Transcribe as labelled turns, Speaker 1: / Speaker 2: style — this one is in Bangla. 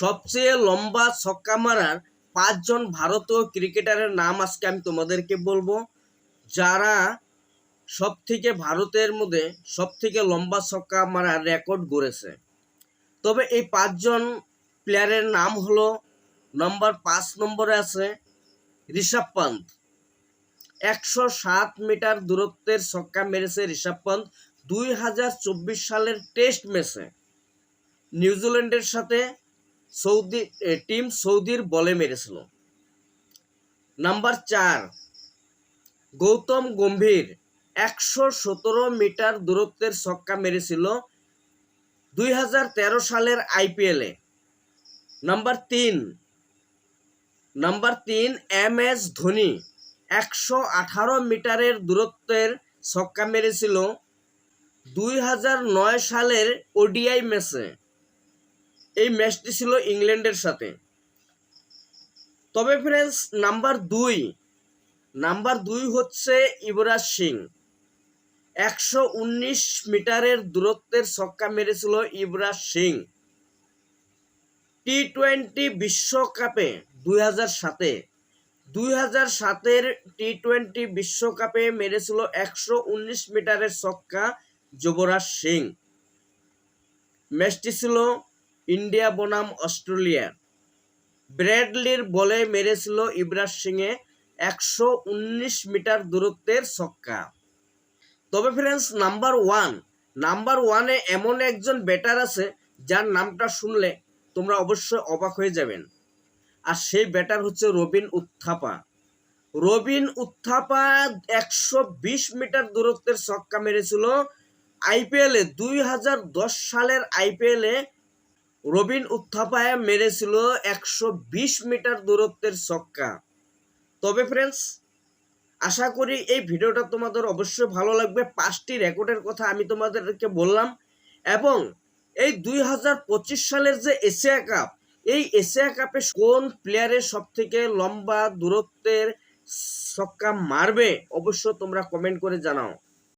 Speaker 1: সবচেয়ে লম্বা ছক্কা মারার পাঁচজন ভারতীয় ক্রিকেটারের নাম আজকে আমি তোমাদেরকে বলব, যারা সব থেকে ভারতের মধ্যে সব থেকে লম্বা ছক্কা মারার রেকর্ড গড়েছে। তবে এই পাঁচজন প্লেয়ারের নাম হলো নম্বর পাঁচ নম্বরে আছে ঋষভ পান্ত। একশো সাত মিটার দূরত্বের ছক্কা মেরেছে ঋষভ পান্ত, দুই হাজার চব্বিশ সালের টেস্ট ম্যাচে। নিউজিল্যান্ডের সাথে সৌদি টিম সৌদির বলে মেরেছিল। নাম্বার চার, গৌতম গম্ভীর একশো সতেরো মিটার দূরত্বের ছক্কা মেরেছিল দুই হাজার তেরো সালের আইপিএলে নাম্বার তিন নাম্বার তিন, এম এস ধোনি একশো আঠারো মিটারের দূরত্বের ছক্কা মেরেছিল দুই হাজার নয় সালের ওডিআই ম্যাচে। এই ম্যাচটি ছিল ইংল্যান্ডের সাথে। তবে ফ্রেন্ডস, নাম্বার দুই নাম্বার দুই হচ্ছে ইবরাজ সিং। একশো উনিশ মিটারের দূরত্বের ছক্কা মেরেছিল ইবরাজ সিং। টি টোয়েন্টি বিশ্বকাপে দুই হাজার সাতে, দুই হাজার সাতের টি টোয়েন্টি বিশ্বকাপে মেরেছিল একশো উনিশ মিটারের ছক্কা যুবরাজ সিং। ম্যাচটি ছিল ইন্ডিয়া বনাম অস্ট্রেলিয়া। ব্র্যাডলির বলে মেরেছিল ইবরাজ সিংয়ে একশো উনিশ মিটার দূরত্বের ছক্কা। তবে ফ্রেন্ডস, নাম্বার ওয়ান, নাম্বার ওয়ানে এমন একজন ব্যাটার আছে যার নামটা শুনলে তোমরা অবশ্যই অবাক হয়ে যাবেন। আর সেই ব্যাটার হচ্ছে রবিন উত্থাপা। রবিন উত্থাপা একশো বিশ মিটার দূরত্বের ছক্কা মেরেছিল আইপিএলে, দুই হাজার দশ সালের আইপিএলে রবিন উত্থাপায় মেরেছিল একশো বিশ মিটার দূরত্বের ছক্কা। তবে ফ্রেন্ডস আশা করি এই ভিডিওটা তোমাদের অবশ্যই ভালো লাগবে। পাঁচটি রেকর্ডের কথা আমি তোমাদেরকে বললাম এবং এই দুই হাজার পঁচিশ সালের যে এশিয়া কাপ, এই এশিয়া কাপে কোন প্লেয়ারের সব থেকে লম্বা দূরত্বের ছক্কা মারবে, অবশ্য তোমরা কমেন্ট করে জানাও।